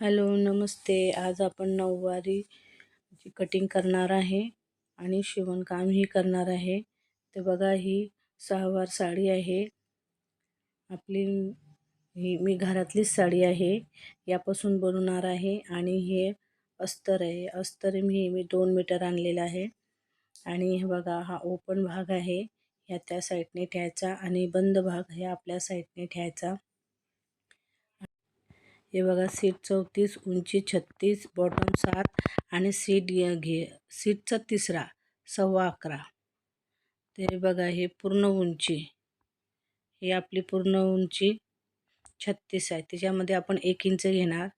Hello नमस्ते. आज आपण नऊवारीची cutting करणार आहे आणि शिवणकामही करणार आहे. ते बघा ही सहावार साडी आहे. आपली ही मी घरातलीच साडी आहे. यापासून बनवणार आहे आणि हे अस्तर आहे. अस्तर मी मी दोन मीटर आणलेलं आहे. आणि हे बघा हा ओपन भाग आहे. ह्या त्या साईडने ठेवायचा आणि बंद भाग हे आपल्या साईडने ठेवायचा. हे बघा सीट चौतीस उंची छत्तीस बॉटम सात आणि सीट घे सीटचा तिसरा सव्वा अकरा. ते बघा हे पूर्ण उंची. ही आपली पूर्ण उंची छत्तीस आहे. त्याच्यामध्ये आपण एक इंच घेणार.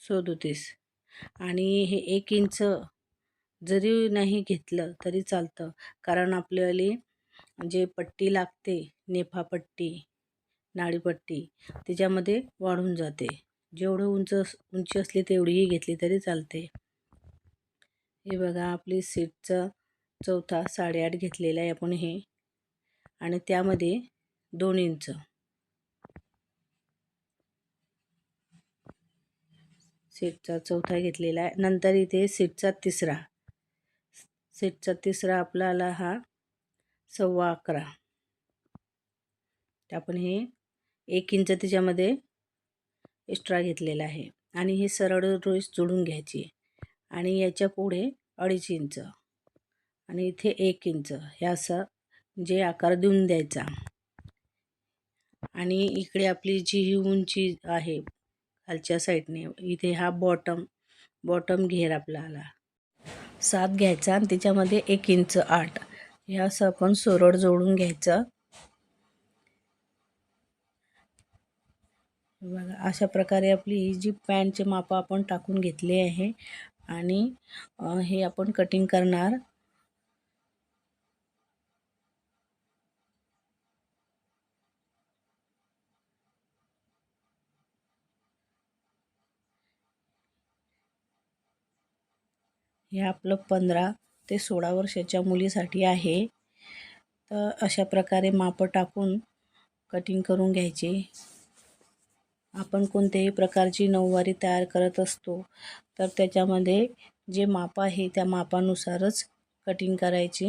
सदोतीस आणि हे एक इंच जरी नाही घेतलं तरी चालतं. कारण आपल्याला जे पट्टी लागते नेफा नाळीपट्टी त्याच्यामध्ये वाढून जाते. जेवढं उंच उंची असली तेवढीही घेतली तरी चालते. हे बघा आपली सीटचा चौथा साडेआठ घेतलेला आहे आपण हे. आणि त्यामध्ये दोन इंच. सीटचा चौथा घेतलेला आहे. नंतर इथे सीटचा तिसरा. सीटचा तिसरा आपल्याला हा सव्वा अकरा. आपण हे एक इंच त्याच्यामध्ये एक्स्ट्रा घेतलेला आहे. आणि हे सरळ रोज जोडून घ्यायची. आणि याच्यापुढे अडीच इंच. आणि इथे एक इंच. हे असं जे आकार देऊन द्यायचा. आणि इकडे आपली जी ही उंची आहे खालच्या साईडने इथे हा बॉटम बॉटम घेर आपल्याला. सात घ्यायचा आणि त्याच्यामध्ये एक इंच आठ. हे असं आपण सोरड जोडून घ्यायचं. बघा अशा प्रकारे आपली जी पॅन्टचे मापं आपण टाकून घेतली आहे आणि हे आपण कटिंग करणार. हे आपलं पंधरा ते सोळा वर्षाच्या मुलीसाठी आहे. तर अशा प्रकारे मापं टाकून कटिंग करून घ्यायचे. आपण कोणत्याही प्रकारची नऊवारी तयार करत असतो तर त्याच्यामध्ये जे माप आहे त्या मापानुसारच कटिंग करायची.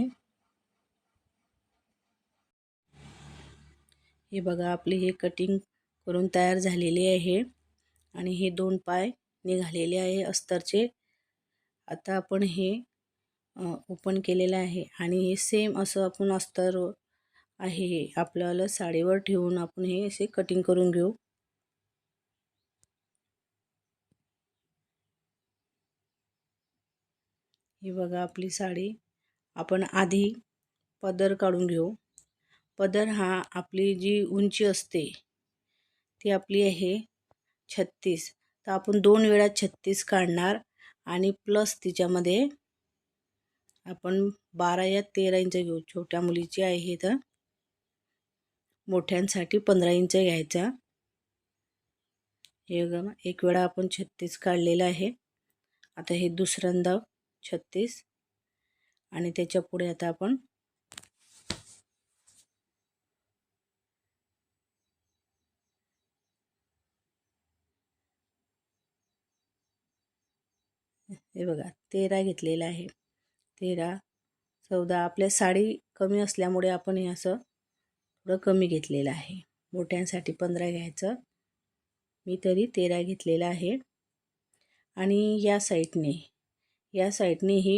हे बघा आपली हे कटिंग करून तयार झालेली आहे आणि हे दोन पाय निघालेले आहे अस्तरचे. आता आपण हे ओपन केलेलं आहे आणि हे सेम असं आपण अस्तर आहे हे. आपल्याला साडीवर ठेवून आपण हे असे कटिंग करून घेऊ. ही बघा आपली साडी. आपण आधी पदर काढून घेऊ. पदर हा आपली जी उंची असते ती आपली आहे छत्तीस. तर आपण दोन वेळा छत्तीस काढणार आणि प्लस तिच्यामध्ये आपण बारा या तेरा इंच घेऊ. छोट्या मुलीची आहे तर. मोठ्यांसाठी पंधरा इंच घ्यायचा. हे बघा एक वेळा आपण छत्तीस काढलेलं आहे. आता हे दुसऱ्यांदा छत्तीस. आणि त्याच्या पुढे आता आपण हे बघा तेरा घेतलेला आहे. तेरा चौदा आपल्या साडी कमी असल्यामुळे आपण हे असं थोडं कमी घेतलेलं आहे. मोठ्यांसाठी पंधरा घ्यायचं. मी तरी तेरा घेतलेला आहे. आणि या साईडने या साईडने ही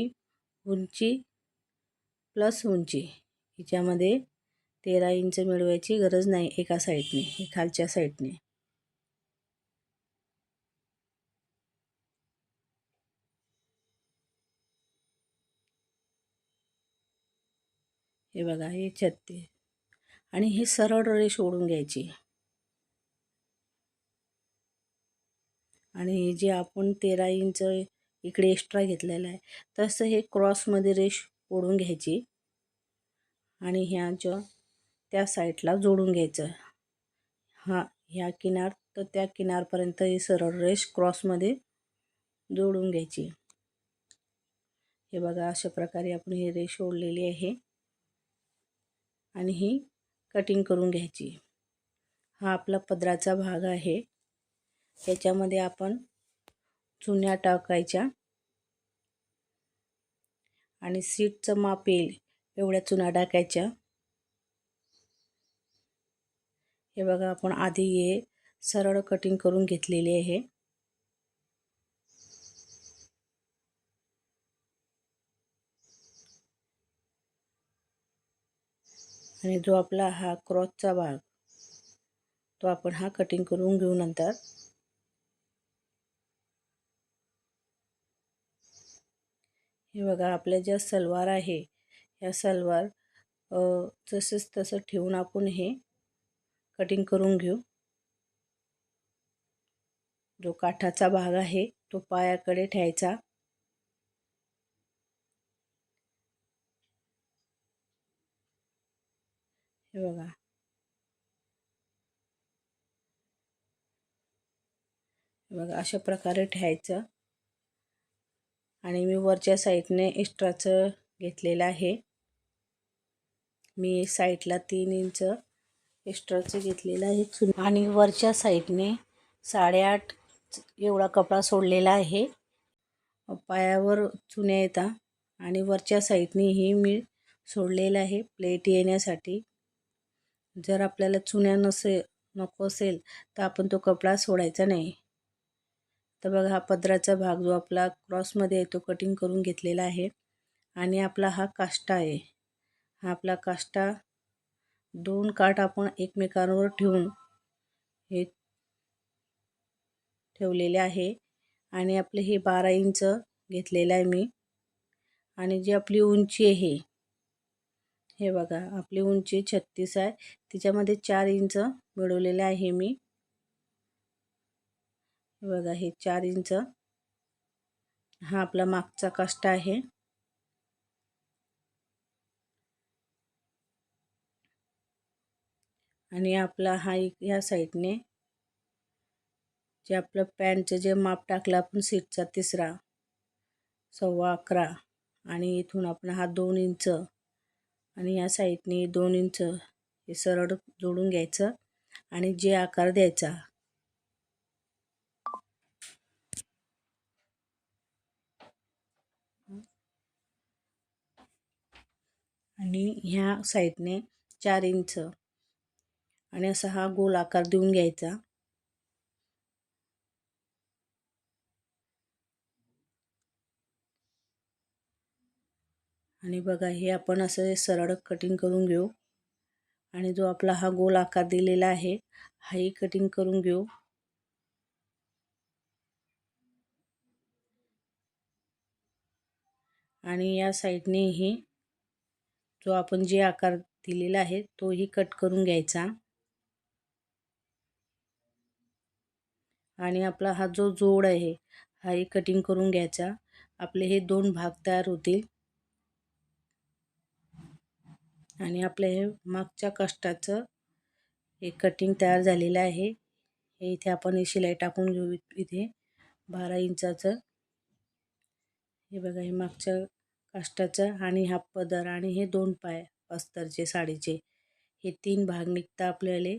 उंची प्लस उंची. हिच्यामध्ये तेरा इंच मिळवायची गरज नाही एका साईडने हे खालच्या साईडने हे बघा हे छत्तीस. आणि हे सरळ रेष ओढून घ्यायची. आणि जे आपण तेरा इंच इकडे एक्स्ट्रा घेतलेला आहे. तसं हे क्रॉसमध्ये रेश ओढून घ्यायची आणि ह्याच्या त्या साईडला जोडून घ्यायचं. हा ह्या किनार तर त्या किनारपर्यंत ही सरळ रेश क्रॉसमध्ये जोडून घ्यायची. हे बघा अशा प्रकारे आपण ही रेश ओढलेली आहे. आणि ही कटिंग करून घ्यायची. हा आपला पदराचा भाग आहे. त्याच्यामध्ये आपण चुन्या टाकायच्या. आणि सीटचं माप येईल एवढ्या चुना टाकायच्या. हे बघा आपण आधी हे सरळ कटिंग करून घेतलेली आहे. आणि जो आपला हा क्रॉसचा भाग तो आपण हा कटिंग करून घेऊ नंतर. हे बघा आपल्या ज्या सलवार आहे ह्या सलवार तसंच तसं ठेवून आपण हे कटिंग करून घेऊ. जो काठाचा भाग आहे तो पायाकडे ठेवायचा. हे बघा. बघा अशा प्रकारे ठेवायचं. आणि मी वरच्या साईडने एक्स्ट्राचं घेतलेलं आहे. मी साईडला तीन इंच एक्स्ट्राचं घेतलेलं आहे. आणि वरच्या साईडने साडेआठ एवढा कपडा सोडलेला आहे. पायावर चुन्या येतात आणि वरच्या साईडनेही मी सोडलेलं आहे प्लेट येण्यासाठी. जर आपल्याला चुन्या नसे नको असेल तर आपण तो कपडा सोडायचा नाही. तर बघा हा पदराचा भाग जो आपला क्रॉसमध्ये आहे तो कटिंग करून घेतलेला आहे. आणि आपला हा काष्टा आहे. हा आपला काष्टा दोन काठ आपण एकमेकांवर ठेवून हे ठेवलेले आहे. आणि आपले हे बारा इंच घेतलेलं आहे मी. आणि जी आपली उंची आहे हे बघा आपली उंची छत्तीस आहे. तिच्यामध्ये चार इंच मिळवलेले आहे मी. बघा हे चार इंच. हा आपला मागचा कष्ट आहे. आणि आपला हा एक या साईडने. जे आपलं पॅन्टचं जे माप टाकलं आपण सीटचा तिसरा सव्वा अकरा. आणि इथून आपण हा दोन इंच. आणि या साईडने दोन इंच हे सरळ जोडून घ्यायचं. आणि जे आकार द्यायचा आणि ह्या साईडने चार इंच. आणि असा हा गोल आकार देऊन घ्यायचा. आणि बघा हे आपण असं सरळ कटिंग करून घेऊ. आणि जो आपला हा गोल आकार दिलेला आहे हाही कटिंग करून घेऊ. आणि या साईडनेही जो आपण जे आकार दिलेला आहे तोही कट करून घ्यायचा. आणि आपला हा जो जोड आहे हाही कटिंग करून घ्यायचा. आपले हे दोन भाग तयार होतील. आणि आपल्या हे मागच्या कष्टाचं हे कटिंग तयार झालेलं आहे. हे इथे आपण हे शिलाई टाकून घेऊ इथे. बारा इंचाचं. हे बघा हे मागच्या काष्टाचं आणि हा पदर आणि हे दोन पाय अस्तरचे साडीचे हे तीन भाग निघता आपल्याला.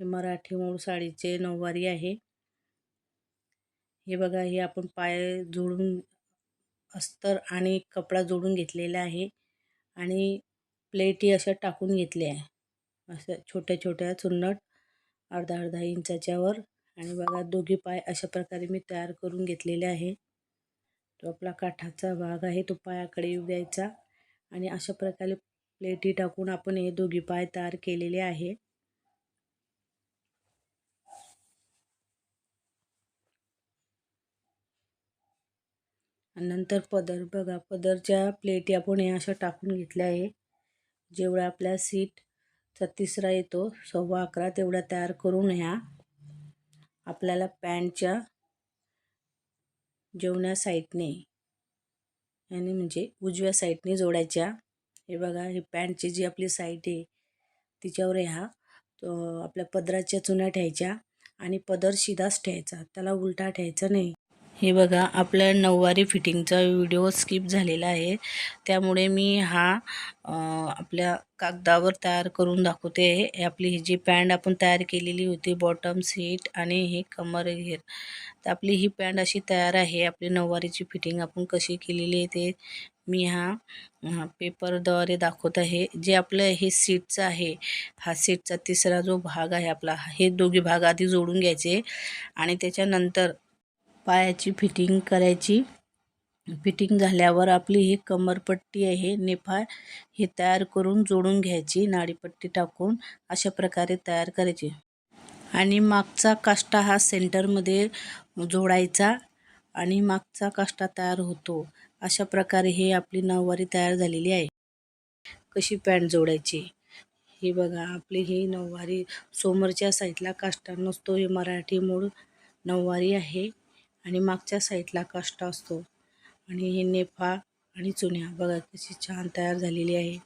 हे मराठी मूळ साडीचे नऊवारी आहे. हे बघा हे आपण पाय जोडून अस्तर आणि कपडा जोडून घेतलेला आहे. आणि प्लेटी अशा टाकून घेतल्या आहे. अशा छोट्या छोट्या चुन्नट अर्धा अर्धा इंचाच्यावर आणि बघा दोघी पाय अशा प्रकारे मी तयार करून घेतलेले आहे. तो आपला काठाचा भाग आहे तो पायाकडे येऊ द्यायचा. आणि अशा प्रकारे प्लेटी टाकून आपण हे दोघी पाय तयार केलेले आहे. नंतर पदर बघा पदरच्या प्लेटी आपण हे अशा टाकून घेतल्या आहे. जेवढा आपल्या सीटचा तिसरा येतो सव्वा अकरा तेवढा तयार करून ह्या आपल्याला पॅन्टच्या जेवण्या साईडने आणि म्हणजे उजव्या साईडने जोडायच्या. हे बघा हे पॅन्टची जी आपली साईड आहे तिच्यावर ह्या आपल्या पदराच्या चुन्या ठेवायच्या आणि पदर शिधाच ठेवायचा. त्याला उलटा ठेवायचा नाही. हे बघा आपल्या नऊवारी फिटिंगचा व्हिडिओ स्किप झालेला आहे. त्यामुळे मी हा आपल्या कागदावर तयार करून दाखवते. आहे हे आपली ही जी पॅन्ट आपण तयार केलेली होती बॉटम सीट आणि हे कमर घेर. तर आपली ही पॅन्ट अशी तयार आहे. आपली नऊवारीची फिटिंग आपण कशी केलेली आहे ते मी हा हा पेपरद्वारे दाखवत आहे. जे आपलं हे सीटचं आहे हा सीटचा तिसरा जो भाग आहे आपला हे दोघे भाग आधी जोडून घ्यायचे आणि त्याच्यानंतर पायाची फिटिंग करायची. फिटिंग झाल्यावर आपली ही कमरपट्टी आहे नेफा हे तयार करून जोडून घ्यायची नाडीपट्टी टाकून अशा प्रकारे तयार करायची. आणि मागचा काष्टा हा सेंटरमध्ये जोडायचा आणि मागचा काष्टा तयार होतो. अशा प्रकारे हे आपली नऊवारी तयार झालेली आहे. कशी पॅन्ट जोडायची? हे बघा आपली ही नऊवारी समोरच्या साईडला काष्टा नसतो हे मराठी मूळ नऊवारी आहे. आणि मागच्या साईडला काष्टा असतो. आणि हे नेफा आणि चुन्या बघा कशी छान तयार झालेली आहे.